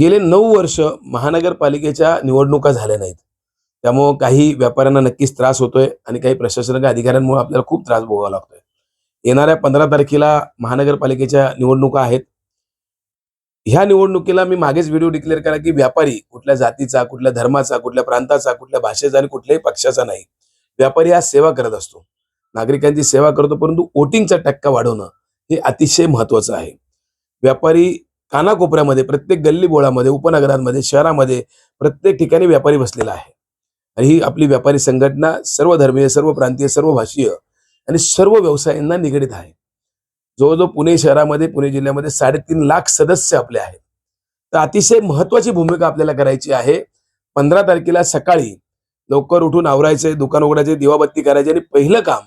गेले नऊ वर्ष महानगरपालिकेच्या निवडणुका झाल्या नाहीत. त्यामुळं काही व्यापाऱ्यांना नक्कीच त्रास होतोय आणि काही प्रशासनाच्या अधिकाऱ्यांमुळे आपल्याला खूप त्रास भोगावा लागतोय. येणाऱ्या पंधरा तारखेला महानगरपालिकेच्या निवडणुका आहेत. ह्या निवडणुकीला मी मागेच व्हिडिओ डिक्लेअर करा की व्यापारी कुठल्या जातीचा कुठल्या धर्माचा कुठल्या प्रांताचा कुठल्या भाषेचा आणि कुठल्याही पक्षाचा नाही. व्यापारी हा सेवा करत असतो. नागरिकांची सेवा करतो परंतु वोटिंगचा टक्का वाढवणं हे अतिशय महत्वाचं आहे. व्यापारी कानाकोपऱ्यामध्ये प्रत्येक गल्ली बोळामध्ये उपनगरांमध्ये शहरामध्ये प्रत्येक ठिकाणी व्यापारी बसलेला आहे. आणि ही आपली व्यापारी संघटना सर्व धर्मीय सर्व प्रांतीय सर्व भाषीय आणि सर्व व्यवसायांना निगडीत आहे. जवळजवळ पुणे शहरामध्ये पुणे जिल्ह्यामध्ये साडेतीन लाख सदस्य आपले आहेत. तर अतिशय महत्वाची भूमिका आपल्याला करायची आहे. पंधरा तारखेला सकाळी लवकर उठून आवरायचे दुकान उघडायचे दिवाबत्ती करायची आणि पहिलं काम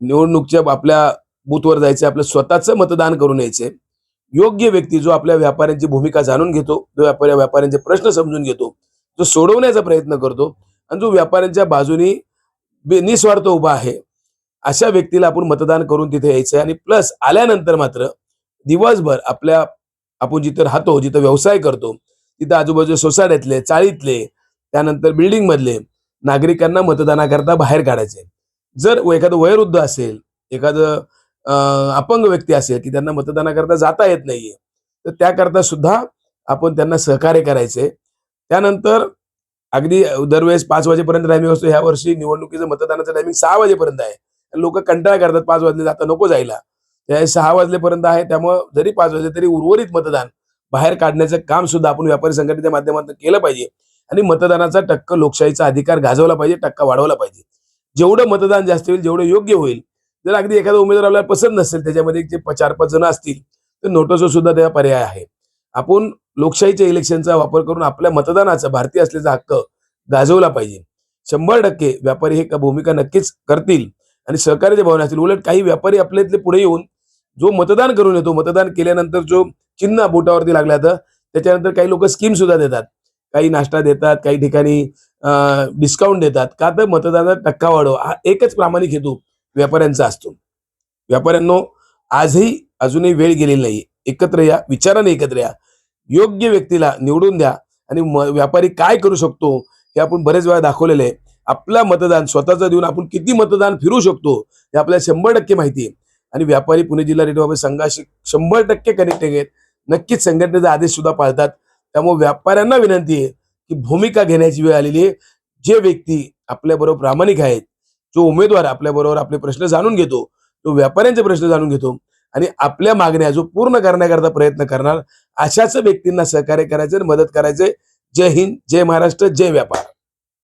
निवडणूकच्या आपल्या बूथवर जायचे आपलं स्वतःचं मतदान करून यायचे. योग्य व्यक्ती जो आपल्या व्यापाऱ्यांची भूमिका जाणून घेतो जो व्यापाऱ्या व्यापाऱ्यांचे प्रश्न समजून घेतो जो सोडवण्याचा प्रयत्न करतो आणि जो व्यापाऱ्यांच्या बाजूनी निस्वार्थ उभा आहे अशा व्यक्तीला आपण मतदान करून तिथे यायचं आणि प्लस आल्यानंतर मात्र दिवसभर आपल्या आपण जिथं राहतो जिथं व्यवसाय करतो तिथं आजूबाजू सोसायटीतले चाळीतले त्यानंतर बिल्डिंग मधले नागरिकांना मतदानाकरता बाहेर काढायचे जर एखादं वयोवृद्ध असेल एखादं अपंग व्यक्ती असेल की त्यांना मतदानाकरता जाता येत नाहीये तर त्याकरता सुद्धा आपण त्यांना सहकार्य करायचे त्यानंतर अगदी दरवेळेस पाच वाजेपर्यंत टायमिंग असतो. ह्या वर्षी निवडणुकीचं मतदानाचं टायमिंग सहा वाजेपर्यंत आहे. लोक कंटाळा करतात पाच वाजले जाता नको जायला. त्या सहा वाजलेपर्यंत आहे त्यामुळं जरी पाच वाजले तरी उर्वरित मतदान बाहेर काढण्याचं काम सुद्धा आपण व्यापारी संघटनेच्या माध्यमातून केलं पाहिजे. आणि मतदानाचा टक्क लोकशाहीचा अधिकार गाजवला पाहिजे टक्का वाढवला पाहिजे. जेवढं मतदान जास्त होईल जेवढं योग्य होईल जर अगदी एखादा उमेदवार आपल्याला पसंत नसेल त्याच्यामध्ये जे चार पाच जण असतील तर नोटसो सुद्धा त्या पर्याय आहे. आपण लोकशाहीच्या इलेक्शनचा वापर करून आपल्या मतदानाचा भारतीय असल्याचा हक्क गाजवला पाहिजे. शंभर टक्के व्यापारी हे भूमिका नक्कीच करतील. आणि सहकार्याच्या भावना असतील. उलट काही व्यापारी आपल्या इथले पुढे येऊन जो मतदान करून येतो मतदान केल्यानंतर जो चिन्ह बोटावरती लागला तर त्याच्यानंतर काही लोक स्कीम सुद्धा देतात. काही नाश्ता देतात काही ठिकाणी डिस्काउंट देतात. का तर मतदानाचा टक्का वाढव. हा एकच प्रामाणिक हेतू व्यापाऱ्यांचा असतो. व्यापाऱ्यांनो आजही अजूनही वेळ गेलेली नाही एकत्र या विचाराने एकत्र या. योग्य व्यक्तीला निवडून द्या आणि व्यापारी काय करू शकतो हे आपण बरेच वेळा दाखवलेलं आहे. आपला मतदान स्वतःचं देऊन आपण किती मतदान फिरू शकतो हे आपल्याला शंभर टक्के माहिती आहे. आणि व्यापारी पुणे जिल्हा रेडिओ संघाशी शंभर टक्के कनेक्टेड आहेत. नक्कीच संघटनेचा आदेश सुद्धा पाळतात. त्यामुळे व्यापाऱ्यांना विनंती आहे की भूमिका घेण्याची वेळ आलेली आहे. जे व्यक्ती आपल्याबरोबर प्रामाणिक आहेत जो उमेदवार आपल्याबरोबर आपले प्रश्न जाणून घेतो तो व्यापाऱ्यांचे प्रश्न जाणून घेतो आणि आपल्या मागण्या जो पूर्ण करण्याकरता प्रयत्न करणार अशाच व्यक्तींना सहकार्य करायचे आणि मदत करायचे. जय हिंद जय महाराष्ट्र जय व्यापार.